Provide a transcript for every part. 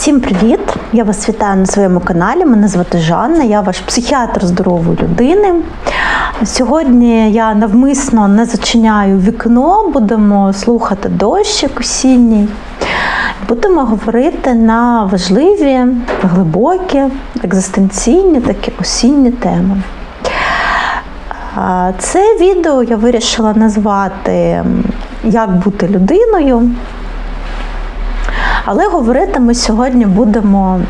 Всім привіт! Я вас вітаю на своєму каналі. Мене звати Жанна, я ваш психіатр здорової людини. Сьогодні я навмисно не зачиняю вікно, будемо слухати дощик осінній. Будемо говорити на важливі, глибокі, екзистенційні такі осінні теми. Це відео я вирішила назвати Як бути людиною. Але говорити ми сьогодні будемо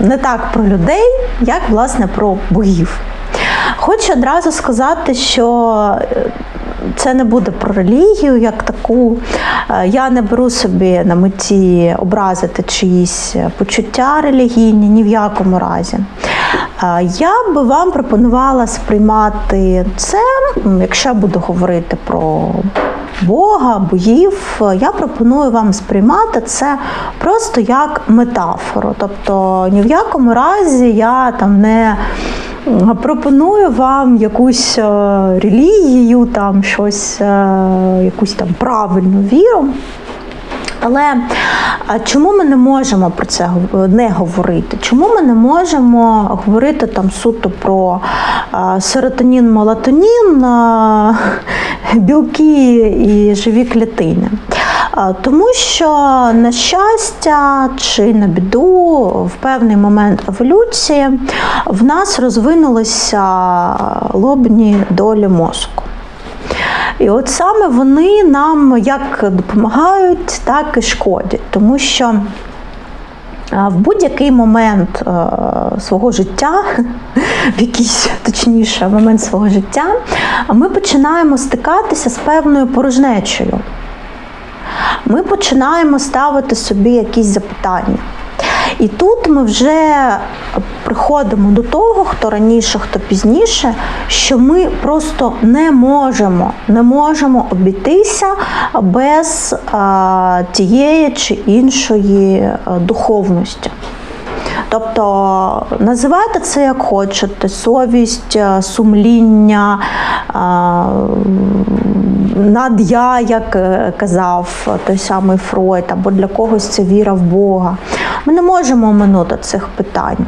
не так про людей, як власне про богів. Хочу одразу сказати, що е, це не буде про релігію як таку. Е, Я не беру собі на меті образити чиїсь почуття релігійні ні в якому разі. Е, Я би вам пропонувала сприймати це, якщо буду говорити про Бога, богів, я пропоную вам сприймати це просто як метафору. Тобто ні в якому разі я там не пропоную вам якусь е, релігію, там щось, е, якусь там правильну віру. Але чому ми не можемо про це не говорити? Чому ми не можемо говорити там суто про серотонін, мелатонін, білки і живі клітини? Тому що на щастя чи на біду в певний момент еволюції в нас розвинулися лобні долі мозку. І от саме вони нам як допомагають, так і шкодять, тому що в будь-який момент свого життя, в якийсь точніше момент свого життя, ми починаємо стикатися з певною порожнечею. Ми починаємо ставити собі якісь запитання. І тут ми вже приходимо до того, хто раніше, хто пізніше, що ми просто не можемо, не можемо обійтися без а, тієї чи іншої е, духовності. Тобто називайте це як хочете: совість, е, сумління, над'я, як е, казав той самий Фройд, або для когось це віра в Бога. Ми не можемо оминути цих питань.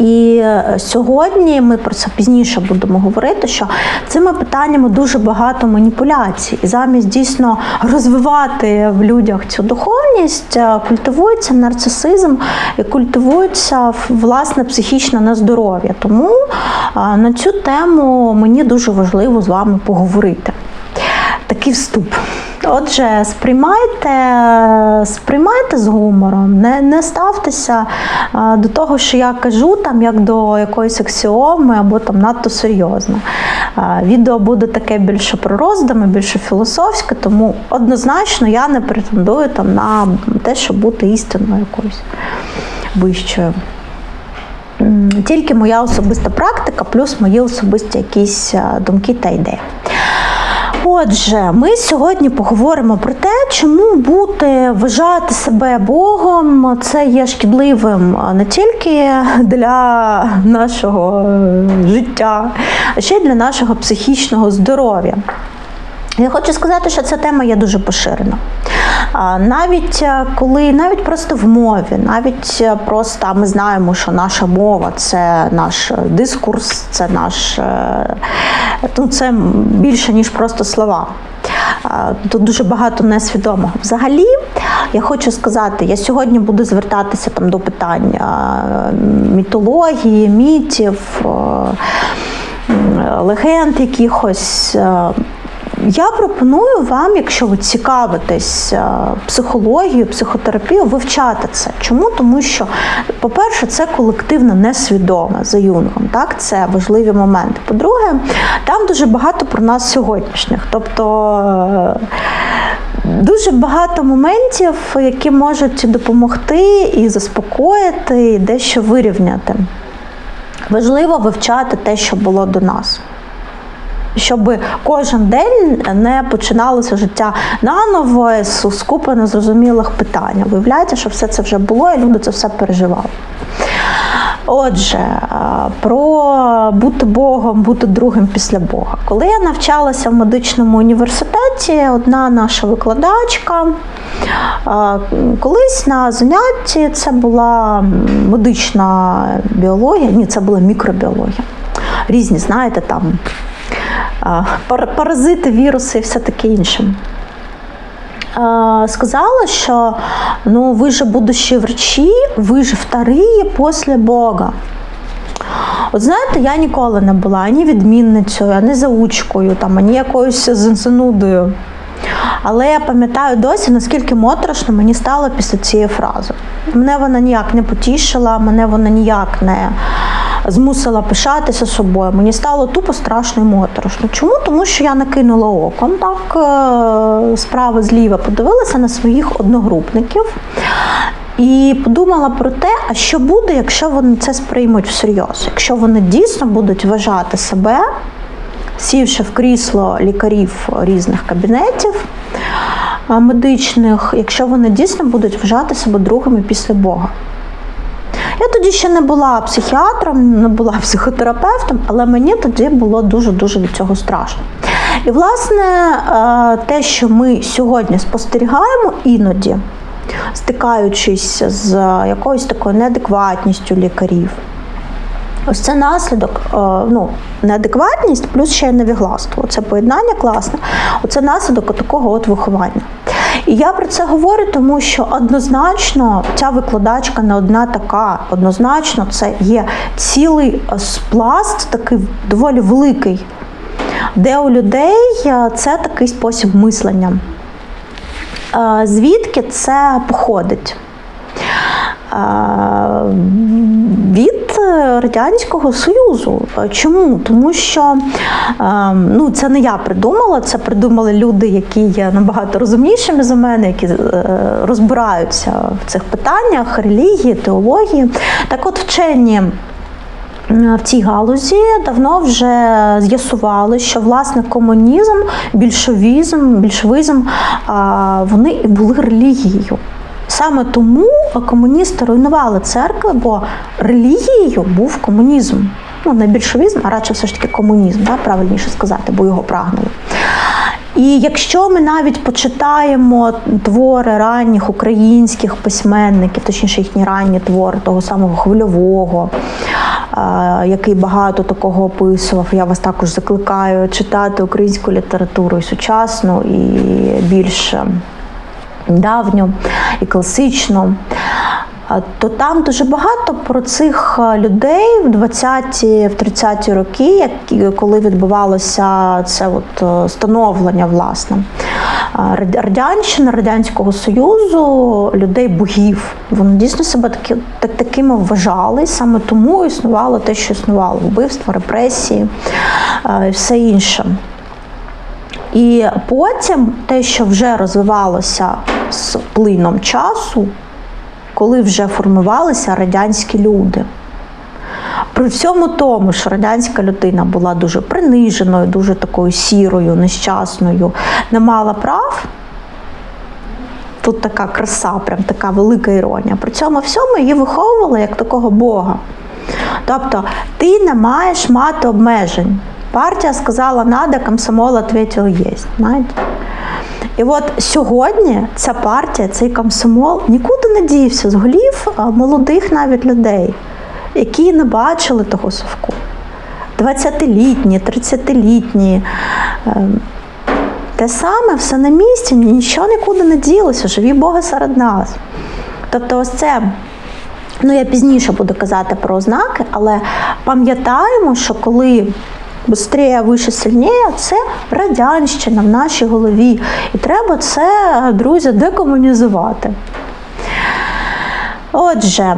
І е, сьогодні ми про це пізніше будемо говорити, що цими питаннями дуже багато маніпуляцій. І замість дійсно розвивати в людях цю духовність, е, культивується нарцисизм і культивується власне психічне нездоров'я. Тому е, на цю тему мені дуже важливо з вами поговорити. Такий вступ. Отже, сприймайте, сприймайте з гумором, не, не ставтеся до того, що я кажу, там як до якоїсь аксіоми або там надто серйозно. Відео буде таке більше про роздуми, більше філософське, тому однозначно я не претендую там на те, щоб бути істинною якоюсь вищою. Тільки моя особиста практика, плюс мої особисті якісь думки та ідеї. Отже, ми сьогодні поговоримо про те, чому бути вважати себе Богом це є шкідливим не тільки для нашого е, життя, а ще й для нашого психічного здоров'я. Я хочу сказати, що ця тема є дуже поширена. Навіть е, коли навіть просто в мові, навіть е, просто ми знаємо, що наша мова це наш дискурс, це наш е, ну, це більше ніж просто слова. Тут дуже багато несвідомого. Взагалі, я хочу сказати, я сьогодні буду звертатися там до питань мітології, мітів, е, легенд якихось. Я пропоную вам, якщо ви цікавитесь е, психологією, психотерапією, вивчати це. Чому? Тому що, по-перше, це колективно несвідоме за юнгом. Так, це важливі моменти. По-друге, там дуже багато про нас сьогоднішніх. Тобто е, дуже багато моментів, які можуть допомогти і заспокоїти, і дещо вирівняти. Важливо вивчати те, що було до нас щоб кожен день не починалося життя наново з з купи незрозумілих питань. Виявляється, що все це вже було, і люди це все переживали. Отже, е, про бути Богом, бути другим після Бога. Коли я навчалася в медичному університеті, одна наша викладачка е, колись на занятті це була медична біологія, ні, це була мікробіологія. Різні, знаєте, там паразити, віруси і все таке інше. Сказала, що ну, ви же будущі врачі, ви ж вторые після Бога. От знаєте, я ніколи не була ані відмінницею, ані заучкою, там, ані якоюсь занудою. Але я пам'ятаю досі, наскільки моторошно мені стало після цієї фрази. Мене вона ніяк не потішила, мене вона ніяк не змусила пишатися собою. Мені стало тупо страшно і моторошно. Чому? Тому що я накинула оком так е, справа зліва, подивилася на своїх одногрупників. І подумала про те, а що буде, якщо вони це сприймуть всерйоз, якщо вони дійсно будуть вважати себе, сівши в крісло лікарів різних кабінетів медичних, якщо вони дійсно будуть вважати себе другими після Бога. Я тоді ще не була психіатром, не була психотерапевтом, але мені тоді було дуже-дуже від цього страшно. І, власне, е, те, що ми сьогодні спостерігаємо іноді, стикаючись з якоюсь такою неадекватністю лікарів, Ось це наслідок, е, ну, неадекватність плюс ще й невігластво. Це поєднання класне. Оце наслідок такого от виховання. І я про це говорю, тому що однозначно ця викладачка не одна така. Однозначно, це є цілий е, спласт, такий доволі великий, де у людей е, це такий спосіб мислення. Е, Звідки це походить? Від Радянського Союзу. Чому? Тому що е, ну, це не я придумала, це придумали люди, які є набагато розумнішими за мене, які е, розбираються в цих питаннях релігії, теології. Так от вчені. В цій галузі давно вже з'ясували, що власне комунізм, більшовізм, більшовизм вони і були релігією. Саме тому комуністи руйнували церкви, бо релігією був комунізм. Ну, не більшовізм, а радше все ж таки комунізм, да, правильніше сказати, бо його прагнули. І якщо ми навіть почитаємо твори ранніх українських письменників, точніше їхні ранні твори того самого Хвильового, е, який багато такого описував, я вас також закликаю читати українську літературу і сучасну, і більш давню і класичну. То там дуже багато про цих людей в 20-ті, в 30-ті роки, коли відбувалося це от е, становлення, власне. А, Рад- Радянщина, Радянського Союзу, людей богів. Вони дійсно себе таки, так, такими вважали, саме тому існувало те, що існувало вбивство, репресії і все інше. І потім те, що вже розвивалося з плином часу, коли вже формувалися радянські люди. При всьому тому, що радянська людина була дуже приниженою, дуже такою сірою, нещасною, не мала прав. Тут така краса, прям така велика іронія. При цьому всьому її виховували як такого Бога. Тобто ти не маєш мати обмежень. Партія сказала надо, комсомол відповів єсть. Знаєте? І от сьогодні ця партія, цей комсомол нікуди не дівся з голів молодих навіть людей, які не бачили того совку. 20-літні, 30-літні. ем, Те саме, все на місці, нічого нікуди не ділося, живі Бога серед нас. Тобто, ось це Ну, я пізніше буду казати про ознаки, але пам'ятаємо, що коли Быстрее, вище, сильніше це радянщина в нашій голові. І треба це, друзі, декомунізувати. Отже,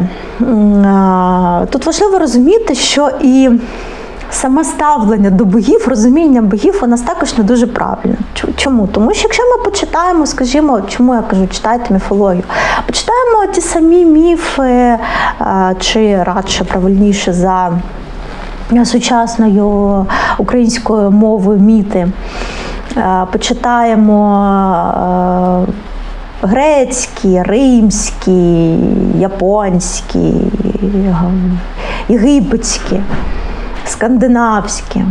тут важливо розуміти, що і саме ставлення до богів, розуміння богів у нас також не дуже правильне. Чому? Тому що якщо ми почитаємо, скажімо, чому я кажу, читайте міфологію, почитаємо ті самі міфи, чи радше правильніше за сучасною українською мовою міти. Е, Почитаємо е, грецькі, римські, японські, єгипетські, скандинавські,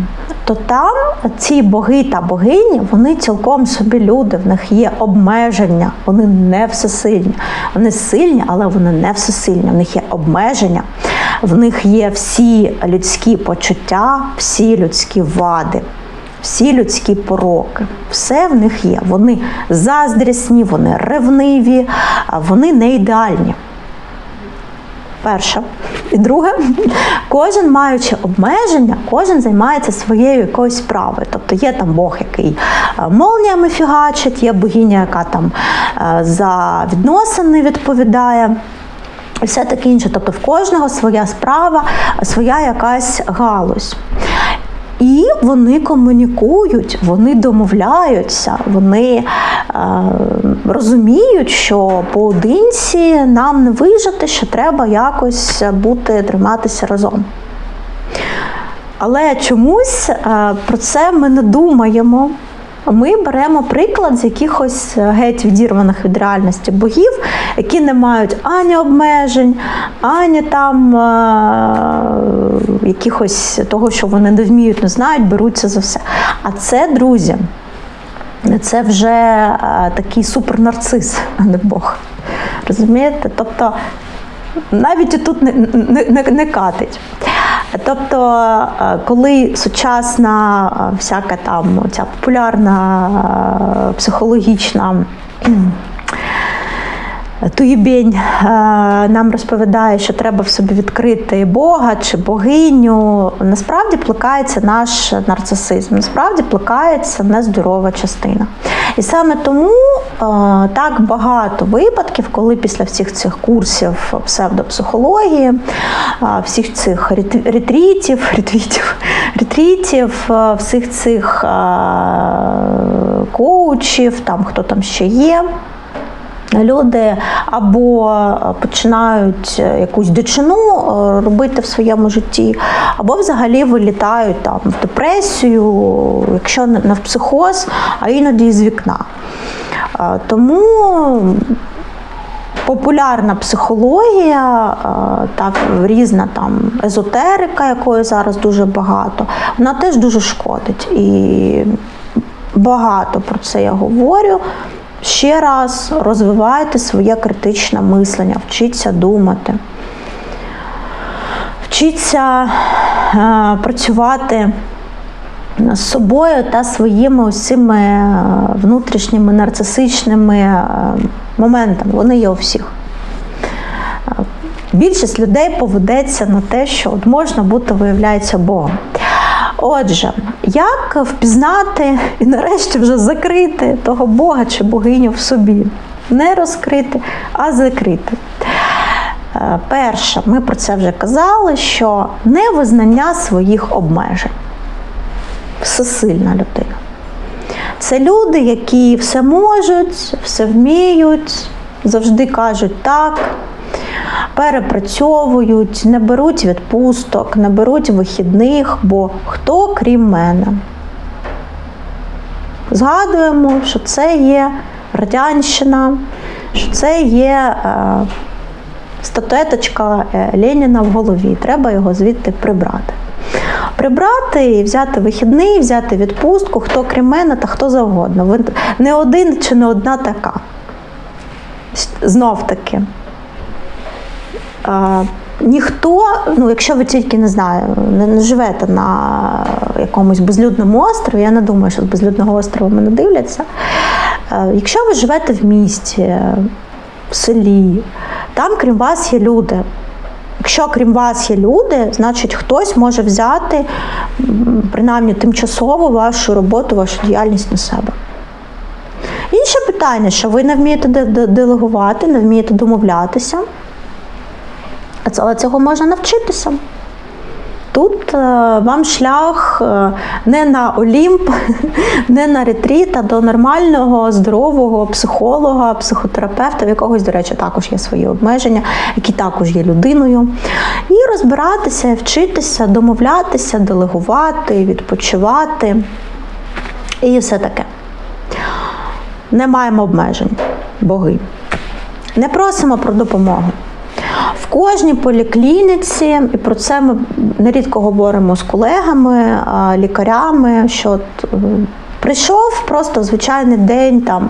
то там ці боги та богині, вони цілком собі люди, в них є обмеження, вони не всесильні. Вони сильні, але вони не всесильні. В них є обмеження, в них є всі людські почуття, всі людські вади. Всі людські пороки, все в них є. Вони заздрісні, вони ревниві, вони не ідеальні. Перше. І друге, кожен маючи обмеження, кожен займається своєю якоюсь справою. Тобто є там Бог, який е, молніями фігачить, є богиня, яка там е, за відносини відповідає. І все таке інше. Тобто в кожного своя справа, своя якась галузь. І вони комунікують, вони домовляються, вони е, розуміють, що поодинці нам не вижити, що треба якось бути триматися разом. Але чомусь е, про це ми не думаємо. Ми беремо приклад з якихось геть відірваних від реальності богів, які не мають ані обмежень, ані там е- якихось того, що вони не вміють, не знають, беруться за все. А це, друзі, це вже е- такий супернарцис, а не Бог. Розумієте? Тобто навіть тут не, не, не, не катить. Тобто, е, коли сучасна е, всяка там ця популярна е, психологічна Туїбень нам розповідає, що треба в собі відкрити Бога чи богиню. Насправді плекається наш нарцисизм, насправді плекається нездорова частина. І саме тому так багато випадків, коли після всіх цих курсів псевдопсихології, всіх цих ретрітів, ретрітів, ретрітів, всіх цих коучів, там хто там ще є. Люди або починають якусь дичину робити в своєму житті, або взагалі вилітають там в депресію, якщо не в психоз, а іноді з вікна. Тому популярна психологія, так різна там езотерика, якої зараз дуже багато, вона теж дуже шкодить. І багато про це я говорю. Ще раз розвивайте своє критичне мислення, вчіться думати, вчіться е, працювати з собою та своїми усіми е, внутрішніми нарцисичними е, моментами. Вони є у всіх. Е, більшість людей поведеться на те, що от можна бути, виявляється, Богом. Отже, як впізнати і нарешті вже закрити того Бога чи богиню в собі? Не розкрити, а закрити. Е, перше, ми про це вже казали, що невизнання своїх обмежень. Всесильна людина. Це люди, які все можуть, все вміють, завжди кажуть так, перепрацьовують, не беруть відпусток, не беруть вихідних, бо хто крім мене. Згадуємо, що це є Радянщина, що це є е, статуеточка е, Леніна в голові. Треба його звідти прибрати. Прибрати і взяти вихідний, взяти відпустку, хто крім мене та хто завгодно. Не один чи не одна така. Знов таки. Ніхто, ну якщо ви тільки не знаю, не, не живете на якомусь безлюдному острові, я не думаю, що з безлюдного острова мене дивляться. А, якщо ви живете в місті, в селі, там крім вас є люди. Якщо крім вас є люди, значить хтось може взяти принаймні тимчасово вашу роботу, вашу діяльність на себе. Інше питання, що ви не вмієте делегувати, не вмієте домовлятися, але цього можна навчитися. Тут е, вам шлях е, не на Олімп, не на ретріт, а до нормального, здорового психолога, психотерапевта, в якогось, до речі, також є свої обмеження, який також є людиною. І розбиратися, вчитися, домовлятися, делегувати, відпочивати і все таке. Не маємо обмежень, боги. Не просимо про допомогу. Кожній поліклініці, і про це ми нерідко говоримо з колегами, лікарями, що е, прийшов просто звичайний день там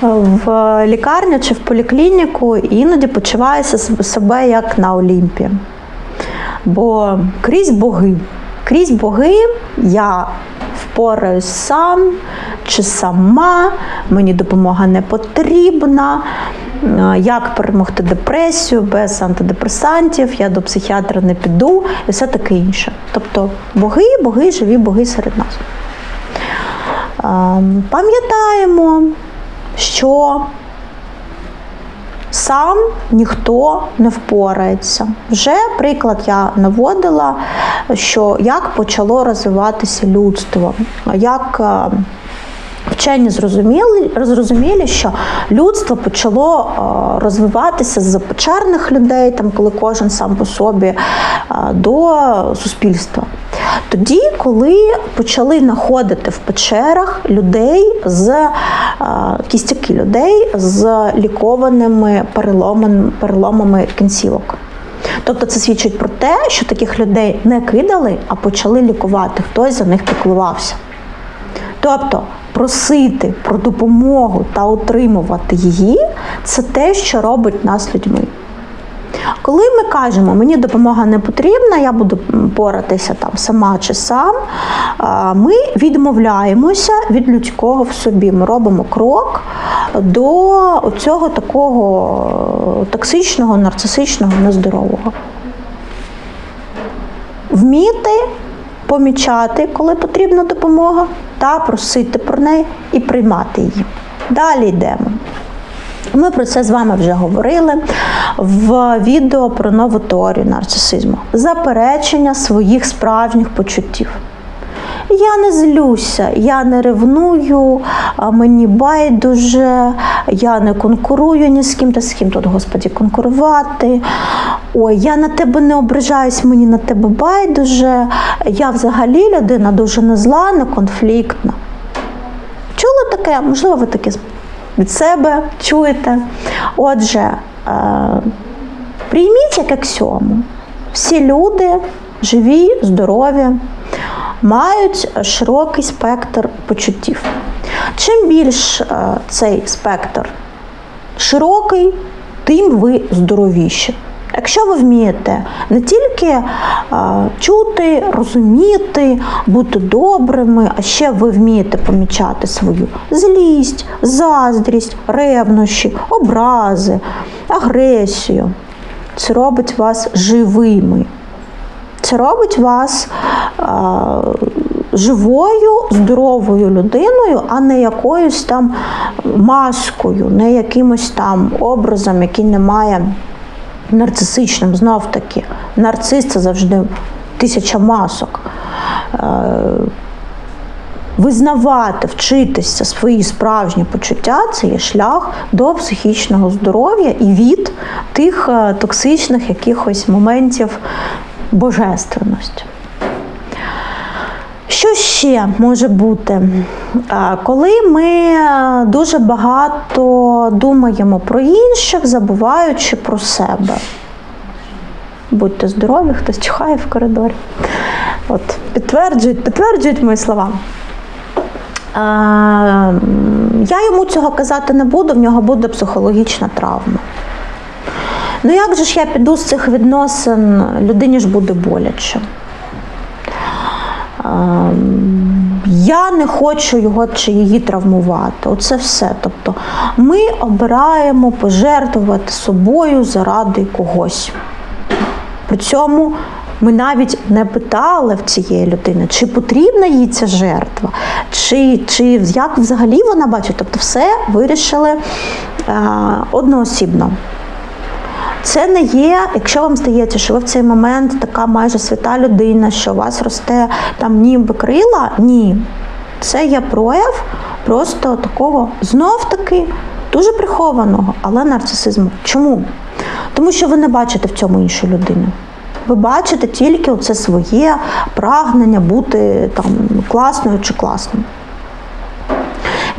в лікарню чи в поліклініку, і іноді почуває се- себе як на Олімпі. Бо крізь боги, крізь боги я впораюсь сам чи сама, мені допомога не потрібна. Е, Як перемогти депресію без антидепресантів, я до психіатра не піду і все таке інше. Тобто боги, боги, живі боги серед нас. Ем, Пам'ятаємо, що сам ніхто не впорається. Вже приклад я наводила, що як почало розвиватися людство, як е, вчені зрозуміли, зрозуміли, що людство почало е, розвиватися з печерних людей, там, коли кожен сам по собі, е, до суспільства. Тоді, коли почали знаходити в печерах людей з е, кістяки людей з лікованими переломами, переломами кінцівок. Тобто це свідчить про те, що таких людей не кидали, а почали лікувати. Хтось за них піклувався. Тобто просити про допомогу та отримувати її це те, що робить нас людьми. Коли ми кажемо, мені допомога не потрібна, я буду поратися там сама чи сам, ми відмовляємося від людського в собі. Ми робимо крок до цього такого токсичного, нарцисичного, нездорового. Вміти помічати, коли потрібна допомога, та просити про неї і приймати її. Далі йдемо. Ми про це з вами вже говорили в відео про нову теорію нарцисизму. Заперечення своїх справжніх почуттів. Я не злюся, я не ревную, мені байдуже, я не конкурую ні з ким та з ким тут, Господі, конкурувати. Ой, я на тебе не ображаюсь, мені на тебе байдуже. Я взагалі людина дуже не зла, не конфліктна. Чули таке? Можливо, ви таке від себе чуєте. Отже, е, прийміть як аксіому. Всі люди живі, здорові, мають широкий спектр почуттів. Чим більш е, цей спектр широкий, тим ви здоровіші. Якщо ви вмієте не тільки е, чути, розуміти, бути добрими, а ще ви вмієте помічати свою злість, заздрість, ревнощі, образи, агресію. Це робить вас живими. Це робить вас е, живою, здоровою людиною, а не якоюсь там маскою, не якимось там образом, який не має нарцисичним. Знов таки, нарцис це завжди тисяча масок. Е, Визнавати, вчитися свої справжні почуття це є шлях до психічного здоров'я і від тих е, токсичних якихось моментів божественності. Що ще може бути? Коли ми е, дуже багато думаємо про інших, забуваючи про себе. Будьте здорові, хтось чихає в коридорі. От, підтверджують, підтверджують мої слова. Е, Я йому цього казати не буду, в нього буде психологічна травма. Ну як же ж я піду з цих відносин, людині ж буде боляче. Ем, Я не хочу його чи її травмувати. Оце все. Тобто ми обираємо пожертвувати собою заради когось. При цьому ми навіть не питали в цієї людини, чи потрібна їй ця жертва, чи, чи як взагалі вона бачить. Тобто все вирішили е, одноосібно. Це не є, якщо вам здається, що ви в цей момент така майже свята людина, що у вас росте там ніби крила, ні. Це є прояв просто такого знов-таки дуже прихованого, але нарцисизму. Чому? Тому що ви не бачите в цьому іншу людину. Ви бачите тільки оце своє прагнення бути там класною чи класним.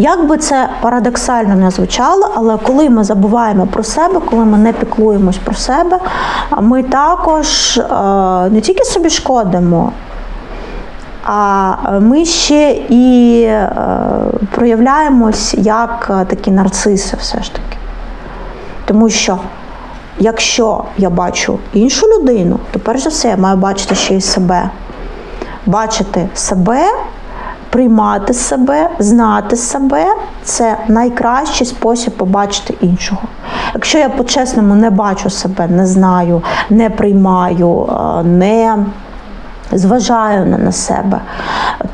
Як би це парадоксально не звучало, але коли ми забуваємо про себе, коли ми не піклуємось про себе, ми також е, не тільки собі шкодимо, а ми ще і е, проявляємось як е, такі нарциси, все ж таки. Тому що якщо я бачу іншу людину, то перш за все я маю бачити ще й себе. Бачити себе, приймати себе, знати себе це найкращий спосіб побачити іншого. Якщо я по-чесному не бачу себе, не знаю, не приймаю, е, не зважаю на, себе,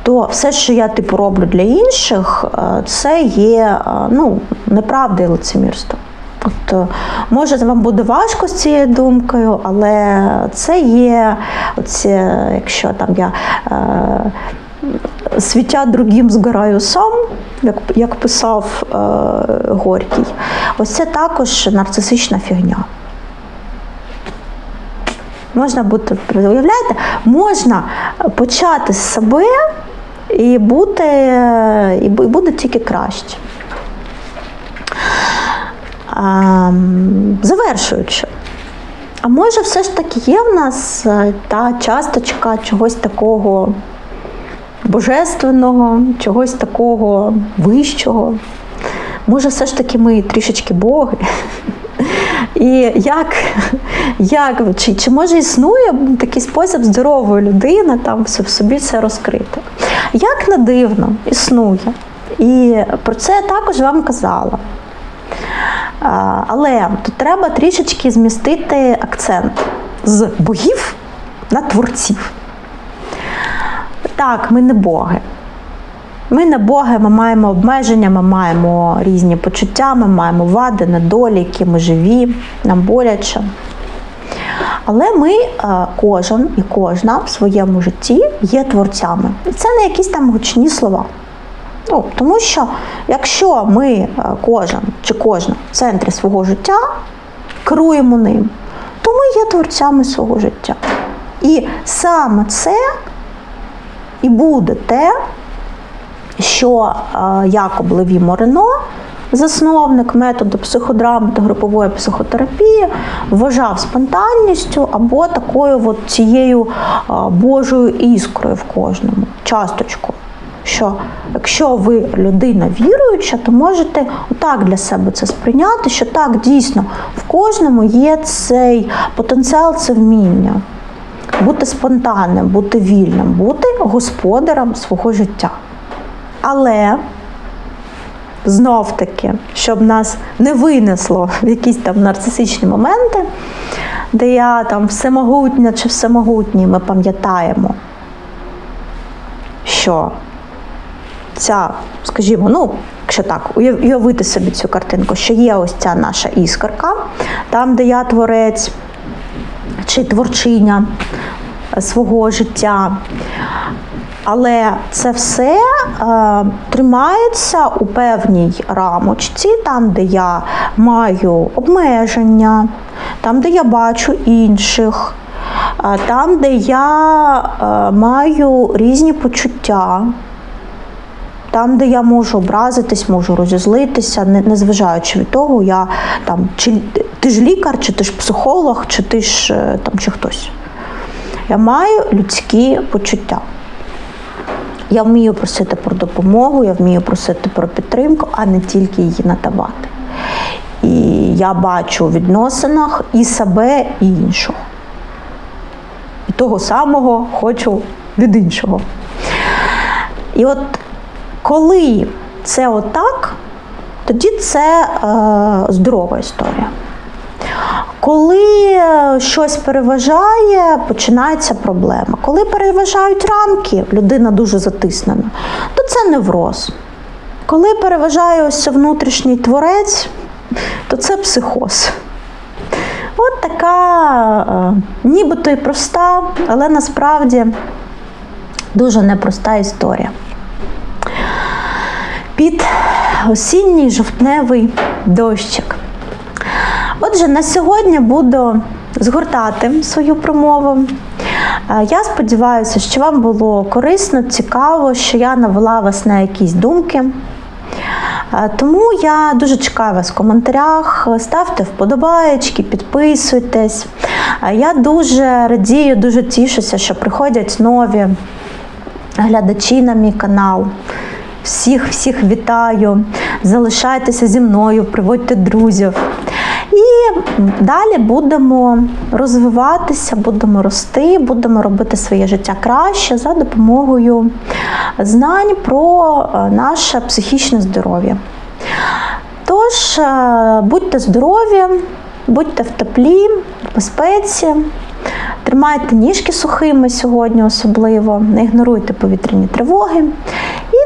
то все, що я типу роблю для інших, е, це є е, ну, неправда і лицемірство. От, може, вам буде важко з цією думкою, але це є, оце, якщо там я е, світя другим згораю сам, як, як писав е, Горький, ось це також нарцисична фігня. Можна бути, уявляєте, можна почати з себе і бути, і буде тільки краще. А, завершуючи, а може, все ж таки є в нас е, та часточка чогось такого божественного, чогось такого вищого. Може, все ж таки ми трішечки боги. І як, як чи, чи може існує такий спосіб здорової людини там в собі це розкрити? Як не дивно, існує. І про це я також вам казала. Але тут треба трішечки змістити акцент з богів на творців. Так, ми не боги. Ми не боги, ми маємо обмеження, ми маємо різні почуття, ми маємо вади, недоліки, ми живі, нам боляче. Але ми, е, кожен і кожна в своєму житті є творцями. І це не якісь там гучні слова. Ну, тому що якщо ми, е, кожен чи кожна в центрі свого життя керуємо ним, то ми є творцями свого життя. І саме це і буде те, що е, Якоб Леві Морено, засновник методу психодрами та групової психотерапії, вважав спонтанністю або такою от цією е, Божою іскрою в кожному, часточкою. Що якщо ви людина віруюча, то можете отак для себе це сприйняти, що так дійсно в кожному є цей потенціал, це вміння бути спонтанним, бути вільним, бути господарем свого життя. Але знов таки, щоб нас не винесло в якісь там нарцисичні моменти, де я там всемогутня чи всемогутній, ми пам'ятаємо, що ця, скажімо, ну, якщо так, уявити собі цю картинку, що є ось ця наша іскорка, там, де я творець чи творчиня свого життя. Але це все е, тримається у певній рамочці, там, де я маю обмеження, там, де я бачу інших, е, там, де я е, маю різні почуття, там, де я можу образитись, можу розізлитися, не, незважаючи від того, я там, чи ти ж лікар, чи ти ж психолог, чи ти ж е, там, чи хтось. Я маю людські почуття. Я вмію просити про допомогу, я вмію просити про підтримку, а не тільки її надавати. І я бачу у відносинах і себе, і іншого. І того самого хочу від іншого. І от коли це отак, тоді це е, здорова історія. Коли е, щось переважає, починається проблема. Коли переважають рамки, людина дуже затиснена, то це невроз. Коли переважає ось внутрішній творець, то це психоз. От така, е, нібито і проста, але насправді дуже непроста історія. Під осінній жовтневий дощик. Отже, на сьогодні буду згортати свою промову. Е, Я сподіваюся, що вам було корисно, цікаво, що я навела вас на якісь думки. Е, Тому я дуже чекаю вас в коментарях. Ставте вподобаєчки, підписуйтесь. Е, Я дуже радію, дуже тішуся, що приходять нові глядачі на мій канал. Всіх, всіх вітаю. Залишайтеся зі мною, приводьте друзів. І далі будемо розвиватися, будемо рости, будемо робити своє життя краще за допомогою знань про е, наше психічне здоров'я. Тож, е, будьте здорові, будьте в теплі, в безпеці, тримайте ніжки сухими сьогодні особливо, не ігноруйте повітряні тривоги.